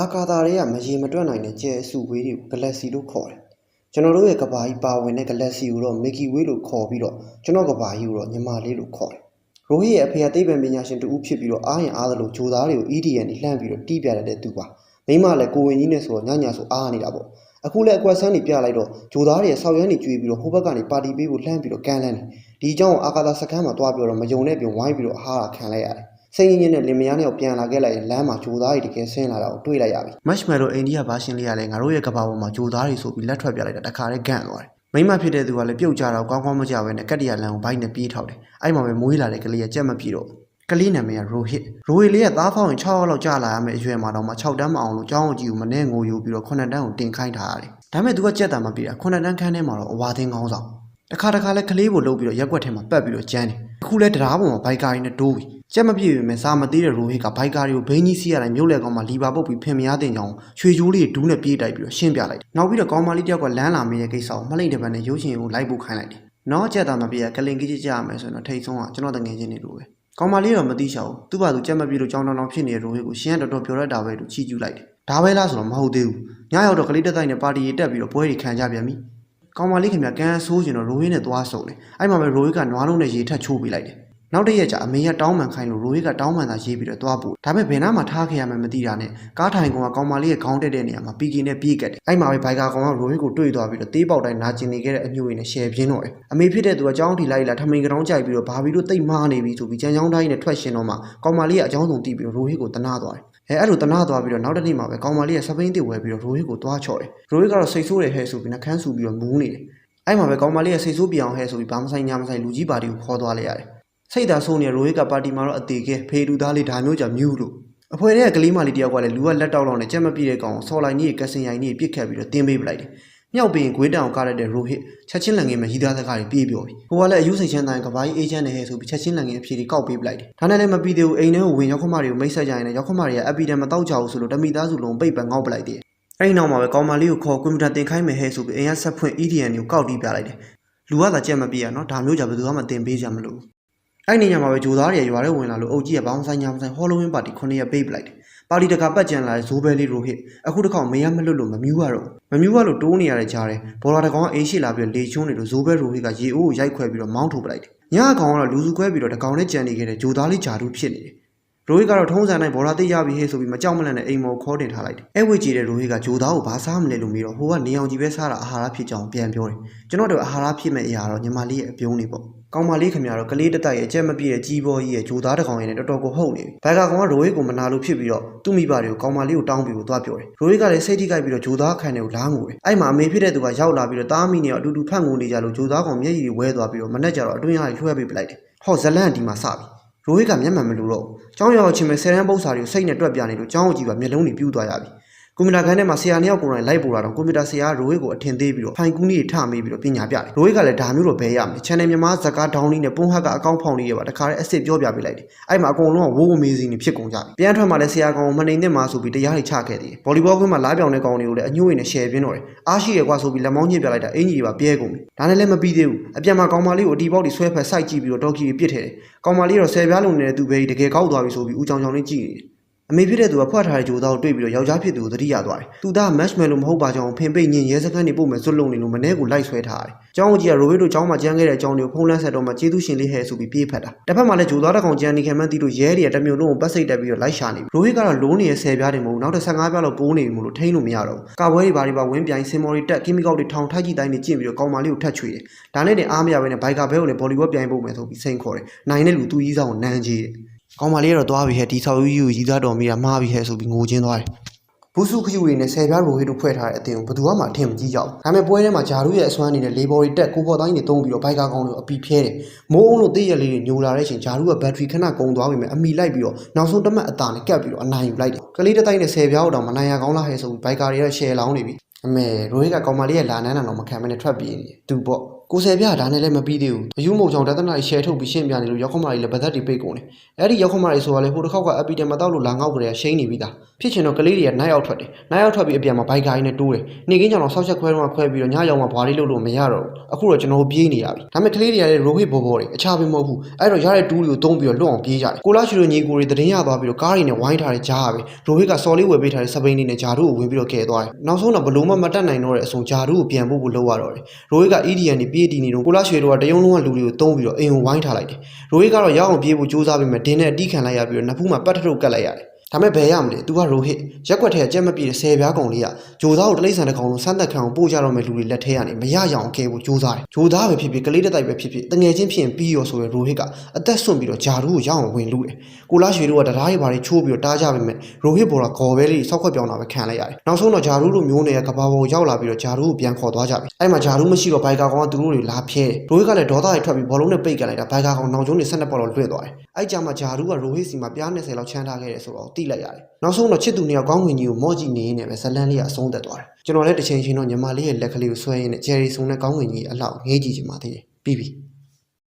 အာကာသာတွေကမရေမတွက်နိုင်တဲ့ကျဲအစုဝေးတွေကို galaxy လို့ခေါ်တယ်ကျွန်တော်တို့ရဲ့ကဘာကြီးပါဝင်တဲ့ galaxy ကိုတော့ Milky Way လို့ခေါ်ပြီးတော့ကျွန်တော်ကဘာကြီးကိုတော့ညီမလေးလို့ခေါ်တယ်ရိုဟိရဲ့အဖေကသိပ္ပံပညာရှင်တူဦးဖြစ်ပြီးတော့အားရင်အားသလိုဂျိုသားတွေကို EDN နဲ့လှမ်းပြီးတော့တီးပြရတဲ့သူပါမိမလည်းကိုဝင်ကြီးနဲ့ဆိုတော့ညညဆိုအားနေတာပေါ့အခုလည်းအကွက်ဆန်းနေပြလိုက်တော့ဂျိုသားတွေရဲ့ဆောက်ရမ်းနေကြွေးပြီးတော့ဟိုဘက်ကနေပါတီပေးဖို့လှမ်းပြီးတော့ကမ်းလှမ်းတယ်ဒီအကြောင်းကိုအာကာသာစခန်းမှာတွားပြီးတော့မယုံတဲ့ပြင်ဝိုင်းပြီးတော့အားရခံလိုက်ရတယ် စိတ်ငြင်းငြင်းနဲ့လင်မယားနဲ့ပြန်လာခဲ့လိုက်ရင်လမ်းမှာဂျိုသားတွေတကယ်ဆင်းလာတာကိုတွေ့လိုက်ရပြီ။ Marshmallow အိန္ဒိယဘာရှင်လေးကလည်းငါတို့ရဲ့ကဘာပေါ်မှာဂျိုသားတွေဆိုပြီးလက်ထွက်ပြလိုက်တာတခါတည်းဂန့်သွားတယ်။မိမဖြစ်တဲ့သူကလည်းပြုတ်ကြတော့ကောင်းကောင်းမကြပဲနဲ့ကတ္တရာလန်ကိုဘိုက်နဲ့ပြေးထောက်တယ်။အဲ့မှာပဲမွေးလာတဲ့ကလေးကကြက်မပြေတော့ဘူး။ကလေးနာမည်ကရိုဟစ်။ရိုဟစ်လေးကသားဖောင်းရင်6ရောက်လောက်ကြာလာရမယ်အရွယ်မှာတော့မှ6တန်းမအောင်လို့ကျောင်းကြီးကိုမနဲ့ငိုယူပြီးတော့9တန်းကိုတင်ခိုင်းထားရတယ်။ဒါပေမဲ့သူကကြက်တာမပြေတာ9တန်းခန်းထဲမှာတော့အဝါသင်းကောင်းဆောင်။တခါတခါလဲကလေးကိုလှုပ်ပြီးတော့ရက်ွက်ထဲမှာပတ်ပြီးတော့ကျန်းတယ်။အခုလဲတရားပေါ်မှာဘိုက်ကာရီနဲ့တိုးပြီး ကြက်မပြေပေမဲ့စာမသေးတဲ့ရိုဟစ်ကဘိုက်ကာရီကိုဘိန်းကြီးစီးရတိုင်းမြုပ်လက်ကောင်မှာလီပါပုတ်ပြီးဖင်မရတဲ့ကြောင်ရွှေကြိုးလေးဒူးနဲ့ပြေးတိုက်ပြီးတော့ရှင်းပြလိုက်တယ်။နောက်ပြီးတော့ကောင်မလေးတယောက်ကလမ်းလာမိတဲ့ကိစ္စကိုမလိမ့်တဲ့ဘက်နဲ့ရုပ်ရှင်ကိုလိုက်ပို့ခိုင်းလိုက်တယ်။နော်ကြက်တာမပြေကကလင်ကြီးကြည့်ကြရမယ်ဆိုရင်တော့ထိတ်ဆုံးကကျွန်တော်တငယ်ချင်းတွေလိုပဲ။ကောင်မလေးတော့မသိချောဘူး။သူ့ဘာသူကြက်မပြေလို့ကြောင်တောင်တောင်ဖြစ်နေတဲ့ရိုဟစ်ကိုရှင်းရတော်တော်ပြောရတာပဲလို့ချီးကျူးလိုက်တယ်။ဒါပဲလားဆိုတော့မဟုတ်သေးဘူး။ညရောက်တော့ကလေးတက်တိုင်းနဲ့ပါတီရီတက်ပြီးတော့ပွဲတွေခံကြပြန်ပြီ။ကောင်မလေးခင်ဗျကန်ဆိုးကျင်တော့ရိုဟစ်နဲ့သွားဆုံတယ်။အဲ့မှာပဲရိုဟစ်ကနွားလုံးနဲ့ရေထက်ချိုးပေးလိုက်တယ်။ နောက်တစ်ရက်ကျအမေကတောင်းပန်ခိုင်းလို့ရိုဟစ်ကတောင်းပန်သာရေးပြီးတော့သွားပို့ဒါပေမဲ့ဘယ်နာမှထားခဲ့ရမှန်းမသိတာနဲ့ကားထိုင်ကောင်ကကောင်မလေးရဲ့ခေါင်းတက်တဲ့နေရာမှာပီကီနဲ့ပြေးကတ်တယ်အဲ့မှာပဲဘိုင်ကာကောင်ကရိုဟစ်ကိုတွေ့သွားပြီးတော့တေးပေါက်တိုင်းနာကျင်နေခဲ့တဲ့အညို့ရင်းနဲ့ရှယ်ပြင်းတော့တယ်အမေဖြစ်တဲ့သူကကြောင်းထီလိုက်လာထမိန်ကောင်ကြိုက်ပြီးတော့ဘာဘီတို့တိတ်မားနေပြီဆိုပြီးကြမ်းချောင်းတိုင်းနဲ့ထွက်ရှင်တော့မှကောင်မလေးကအကြောင်းစုံတီးပြီးတော့ရိုဟစ်ကိုတနာသွားတယ်အဲအဲ့လိုတနာသွားပြီးတော့နောက်တစ်နေ့မှာပဲကောင်မလေးကစပိန်တစ်ဝဲပြီးတော့ရိုဟစ်ကိုသွားချော်တယ်ရိုဟစ်ကတော့စိတ်ဆိုးတယ်ဟဲ့ဆိုပြီးနှကန်းဆူပြီးတော့မူးနေတယ်အဲ့မှာပဲကောင်မလေးကစိတ်ဆိုးပြောင်ဟဲ့ဆိုပြီးဘာမဆိုင်ညာမဆိုင်လူကြီးပါတီကိုခေါ်သွားလိုက်ရတယ် စိတ်သာဆိုးနေတဲ့ရိုဟစ်ကပါတီမှာတော့အသေးကဲဖေးတူသားလေးဒါမျိုးကြောင့်မြူးလို့အဖွဲတဲ့ကလေးမလေးတယောက်ကလည်းလူကလက်တောက်လောက်နဲ့ကြက်မပြည့်တဲ့ကောင်ကိုဆော်လိုက်ကြီးကစင်ရိုင်ကြီးပြစ်ခတ်ပြီးတော့တင်းပေးပလိုက်တယ်။မြောက်ပင်ဂွေးတောင်ကားရတဲ့ရိုဟစ်ချက်ချင်းလန်ငယ်မှာရီးသားစကားတွေပြေးပြောပြီ။ဟိုကလည်းအယူစိတ်ချမ်းတိုင်းကဘာကြီးအေဂျင့်နဲ့ဟဲဆိုပြီးချက်ချင်းလန်ငယ်အဖြေတွေကောက်ပေးပလိုက်တယ်။ဒါနဲ့လည်းမပြီးသေးဘူးအိမ်ထဲကိုဝင်ရောက်ခမတွေကိုမိတ်ဆက်ကြရင်လည်းရောက်ခမတွေကအပီတန်မတောက်ကြဘူးဆိုလို့တမိသားစုလုံးပိတ်ပန်ငေါက်ပလိုက်တယ်။အဲဒီနောက်မှာပဲကောင်မလေးကိုခေါ်ကွန်ပျူတာတင်ခိုင်းမယ်ဟဲဆိုပြီးအိမ်ကဆက်ဖွင့် EDN ကိုကောက်တီးပြလိုက်တယ်။လူကသာကြက်မပြေရနော်ဒါမျိုးကြောင့်ဘယ်သူမှတင်ပေးကြမလို့။ အဲ့ဒီညမှာပဲဂျိုသားတွေရွာထဲဝင်လာလို့အုတ်ကြီးကဘောင်းဆိုင်ညာမဆိုင်ဟောလိုဝင်းပါတီ9ရက်ပေးပလိုက်တယ်။ပါတီတကပတ်ကြံလာတဲ့ဇိုးဘဲလေးရိုဟစ်အခုတစ်ခေါက်မရမလွတ်လို့မမြူးရတော့မမြူးရလို့တိုးနေရတဲ့ကြားတယ်ဘောလာတကောင်ကအိမ်ရှိလာပြီးလေချုံးနေလို့ဇိုးဘဲရိုဟစ်ကရေအိုးကိုရိုက်ခွဲပြီးတော့မောင်းထုတ်ပလိုက်တယ်။ညအကောင်ကတော့လူစုခွဲပြီးတော့တကောင်နဲ့ကြံနေခဲ့တဲ့ဂျိုသားလေးဂျာတူးဖြစ်နေတယ်။ ရိုဟစ်ကတော့ထုံးစံတိုင်းဘောလာတိတ်ရပြီဟဲ့ဆိုပြီးမကြောက်မလန့်နဲ့အိမ်မော်ခေါ်တင်ထားလိုက်တယ်။အဲ့ဝစ်ကြီးတဲ့ရိုဟစ်ကဂျိုသားကိုဘာစားမလဲလို့မေးတော့ဟိုကနေအောင်ကြီးပဲစားတာအာဟာရဖြစ်ကြောင်းပြန်ပြောတယ်။ကျွန်တော်တို့အာဟာရဖြစ်မဲ့အရာတော့ညီမလေးရဲ့အပြုံးနေပေါ့။ကောင်းမလေးခင်ဗျားတော့ကလေးတက်တက်ရဲ့အကျက်မပြည့်တဲ့ကြီးဘောကြီးရဲ့ဂျိုသားတစ်ကောင်ရဲ့တော်တော်ကိုဟုတ်နေပြီ။ဘိုင်ကာကောင်ကရိုဟစ်ကိုမနာလို့ဖြစ်ပြီးတော့သူ့မိဘတွေကိုကောင်းမလေးကိုတောင်းပြီးတော့သွားပြောတယ်။ရိုဟစ်ကလည်းစိတ်ထိခိုက်ပြီးတော့ဂျိုသားခံတွေကိုလားငိုတယ်။အဲ့မှာအမေဖြစ်တဲ့သူကရောက်လာပြီးတော့တားမိနေတော့အတူတူဖတ်ငိုနေကြလို့ဂျိုသားကောင်မျက်ရည်တွေဝဲသွားပြီးတော့မနဲ့ကြတော့အတွင်းရည်လွှဲပေးပလိုက်တယ်။ဟောဇလန့်ဒီမှာစပြီ။ ရိုဟစ်ကမျက်မှန်မလို့တော့ဘူး။ကျောင်းရောက်ချင်းမဲ့ဆယ်တန်းပု္ပ္ပစာတွေကိုစိတ်နဲ့တွက်ပြနေလို့ကျောင်းကိုကြည့်ပါမျက်လုံးတွေပြူးသွားရပြီ။ ကွန်ပျူတာခန်းထဲမှာဆရာနှစ်ယောက်ကိုယ်တိုင်လိုက်ပို့တာတော့ကွန်ပျူတာဆရာကရိုဟစ်ကိုအထင်သေးပြီးတော့ဖိုင်ကူးနည်းထမေးပြီးတော့ပညာပြတယ်ရိုဟစ်ကလည်းဒါမျိုးတော့ဘဲရမယ် channel မြန်မာဇကာဒေါင်းလေးနဲ့ပုံဟတ်ကအကောင့်ဖောင်လေးတွေပါတခါတည်းအစ်စ်ပြောပြပေးလိုက်တယ်အဲ့မှာအကုန်လုံးကဝိုးဝမေးစီနေဖြစ်ကုန်ကြပြီပြန်ထွက်မှလည်းဆရာကောင်ကိုမနေသင့်မှာဆိုပြီးတရားတွေချခဲ့သေးတယ်ဗော်လီဘောကွင်းမှာလားပြောင်တဲ့ကောင်တွေကိုလည်းအညှို့ရင်းနဲ့ share ပြင်းတော့တယ်အားရှိရကွာဆိုပြီးလက်မောင်းညှစ်ပြလိုက်တာအင်ကြီးတွေပါပြဲကုန်ပြီဒါနဲ့လည်းမပြီးသေးဘူးအပြန်မှာကောင်မလေးကိုအတီပေါက်တွေဆွဲဖက်စိုက်ကြည့်ပြီးတော့ဒေါက်ကီတွေပြစ်ထဲတယ်ကောင်မလေးတော့ဆယ်ပြားလုံးနေတဲ့သူပဲတကယ်ကောက်သွားပြီဆိုပြီးဦးချောင်ချောင်လေးကြည့်နေတယ် အမေဖြစ်တဲ့သူကဖွက်ထားတဲ့ဂျိုသားကိုတွေ့ပြီးတော့ယောက်ျားဖြစ်သူကိုသတိရသွားတယ်။သူသားမက်ရှ်မဲလိုမဟုတ်ပါကြောင်ဖင်ပိတ်ညင်ရဲစခန်းနေပို့မယ်ဇွတ်လုံးနေလို့မနေ့ကလိုက်ဆွဲထားတယ်။ကျောင်းကြီးကရိုဘီတို့ကျောင်းမှာကျန်းခဲ့တဲ့အကြောင်းတွေကိုဖုန်းလန်းဆက်တော့မှကျေးဇူးရှင်လေးဟဲဆိုပြီးပြေးဖက်တာ။တစ်ဖက်မှာလည်းဂျိုသားတစ်ကောင်ကျန်နေခံမှန်းသိလို့ရဲတွေကတမျိုးလုံးကိုပတ်စိတ်တက်ပြီးတော့လိုက်ရှာနေပြီ။ရိုဟစ်ကတော့လုံးနေတဲ့ဆယ်ပြားတွေမဟုတ်နောက်တစ်15ပြားလောက်ပိုးနေပြီမို့လို့ထိန်းလို့မရတော့ဘူး။ကာပွဲတွေဘာတွေပါဝင်းပြိုင်စင်မော်တွေတက်ကီမီကောက်တွေထောင်ထိုက်ကြည့်တိုင်းနေကျင့်ပြီးတော့ကောင်မလေးကိုထတ်ချွေတယ်။ဒါနဲ့တင်အားမရဘဲနဲ့ဘိုင်ကာဘဲကိုလည်းဘော်လီဘောပြိုင်ဖို့မယ်ဆိုပြီးစိန်ခေါ်တယ်။နိုင်တဲ့လူသူကြီးဆောင်ကိုနမ်းကြီးတယ်။ ကောင်မလေးကတော့သွားပြီဟဲ့ဒီဆောက်ယူယူရီးသားတော်မိတာမှားပြီဟဲ့ဆိုပြီးငိုချင်းသွားတယ်။ဘူးစုခယူတွေနဲ့ဆယ်ပြားရိုဟီတို့ဖွဲ့ထားတဲ့အတင်းကိုဘယ်သူမှအထင်မကြီးကြဘူး။ဒါပေမဲ့ပွဲထဲမှာဂျာရုရဲ့အစွမ်းအနေနဲ့လေဘော်တွေတက်ကိုပေါ်တိုင်းတွေတုံးပြီးတော့ဘိုက်ကာကောင်တွေကိုအပီဖျဲတယ်။မိုးအုံးတို့တေးရလေးတွေညိုလာတဲ့အချိန်ဂျာရုကဘက်ထရီခဏကုန်သွားပြီမဲ့အမီလိုက်ပြီးတော့နောက်ဆုံးတစ်မှတ်အသာနဲ့ကပ်ပြီးတော့အနိုင်ယူလိုက်တယ်။ကလေးတစ်တိုင်းနဲ့ဆယ်ပြားတော့မနိုင်ရကောင်းလားဟဲ့ဆိုပြီးဘိုက်ကာတွေရဲ့ရှယ်လောင်းနေပြီ။အမေရိုဟီကကောင်မလေးရဲ့လာနန်းတော်မခံမနဲ့ထွက်ပြေးနေတယ်။သူပေါ့ ကိုဆယ်ပြဒါနဲ့လည်းမပြီးသေးဘူးအယူမုံချောင်တသနာကြီးရှယ်ထုတ်ပြီးရှင်းပြနေလို့ရောက်ခမကြီးလည်းဗသက်တွေပိတ်ကုန်တယ်အဲ့ဒီရောက်ခမကြီးဆိုတာလေဟိုတစ်ခေါက်ကအပီတန်မတော့လို့လာငေါက်ကြရရှိန်နေပြီသားဖြစ်ချင်တော့ကလေးတွေကနိုင်ရောက်ထွက်တယ်နိုင်ရောက်ထွက်ပြီးအပြန်မှာဘိုက်ကားကြီးနဲ့တိုးတယ်နေကင်းကြောင်တော့ဆောက်ချက်ခွဲတော့ခွဲပြီးတော့ညရောက်မှဘွားလေးလို့လို့မရတော့ဘူးအခုတော့ကျွန်တော်တို့ပြေးနေရပြီဒါပေမဲ့ကလေးတွေကလည်းရိုဟစ်ဘော်ဘော်တွေအခြားပဲမဟုတ်ဘူးအဲ့တော့ရတဲ့တူးတွေကိုတုံးပြီးတော့လွတ်အောင်ပြေးကြတယ်ကိုလာရှိလိုညီကိုတွေတရင်ရသွားပြီးတော့ကားတွေနဲ့ဝိုင်းထားတဲ့ကြားရပဲရိုဟစ်ကစော်လေးဝယ်ပေးထားတဲ့စပိန်လေးနဲ့ဂျာတို့ကိုဝင်ပြီးတော့ကဲသွားတယ်နောက်ဆုံးတော့ဘလို့မှမတက်နိုင်တော့တဲ့အဆုံဂျာတို့ကိုပြန်ဖို့ကိုလုပ်ရတော့တယ်ရိုဟစ်က EDN နေပြေးတည်နေတော့ကိုလာရှိလိုကတယုံလုံးကလူတွေကိုတုံးပြီးတော့အိမ်ကိုဝိုင်းထားလိုက်တယ်ရိုဟစ်ကတော့ရအောင်ပြေးဖို့ကြိုးစားပြီးမှဒင်းနဲ့အတီးခံလိုက်ရပြီးတော့နှစ်ဖူးမှာပတ်ထထုတ်ကတ်လိုက်ရတယ် ဒါမဲ့ဘယ်ရမလဲ။ तू ကရိုဟစ်ရက်ွက်ထဲကကြက်မပြေတဲ့ဆယ်ပြားကောင်လေးကဂျိုသားကိုတလိမ့်ဆန်တဲ့ကောင်လုံးစမ်းသက်ခံအောင်ပို့ကြတော့မဲ့လူတွေလက်ထဲကနေမရရအောင်ကဲဖို့ကြိုးစားတယ်။ဂျိုသားပဲဖြစ်ဖြစ်ကလေးတစ်တိုက်ပဲဖြစ်ဖြစ်တငယ်ချင်းဖြစ်ရင်ပြီးရောဆိုရယ်ရိုဟစ်ကအသက်ဆွန့်ပြီးတော့ဂျာရူးကိုရအောင်ဝင်လူတယ်။ကိုလာရွှေတို့ကတရားရီဘာတွေချိုးပြီးတော့တားကြပါမယ်။ရိုဟစ်ဘော်ကဂေါ်ဘဲလေးဆောက်ခွက်ပြောင်းတာပဲခံလိုက်ရတယ်။နောက်ဆုံးတော့ဂျာရူးတို့မျိုးနယ်ကကဘာပေါ်ရောက်လာပြီးတော့ဂျာရူးကိုပြန်ခေါ်သွားကြပြီ။အဲ့မှာဂျာရူးမရှိတော့ဘိုင်ကာကောင်ကသူတို့တွေလာဖျဲတယ်။ရိုဟစ်ကလည်းဒေါသတွေထွက်ပြီးဘောလုံးနဲ့ပိတ်ကန်လိုက်တာဘိုင်ကာကောင်နောက်ကျုံးတွေဆက်နှစ်ပေါ်တော့လွှင့်သွားတယ်။အဲ့ကြမှာဂျာရူးကရိုဟစ်စီမှာပြား20လောက်ချမ်းထားခဲ့တယ်ဆိုတော့တိလိုက်ရတယ်။နောက်ဆုံးတော့ချစ်သူနှစ်ယောက်ကောင်းငင်ကြီးကိုမော့ကြည့်နေနေပဲဇလန်းလေးကအဆုံးသက်သွားတယ်။ကျွန်တော်လည်းတစ်ချိန်ချင်းတော့ညီမလေးရဲ့လက်ကလေးကိုဆွဲရင်းနဲ့ဂျယ်ရီဆုံနဲ့ကောင်းငင်ကြီးအလောက်ငေးကြည့်ချင်ပါသေးတယ်။ပြီးပြီ။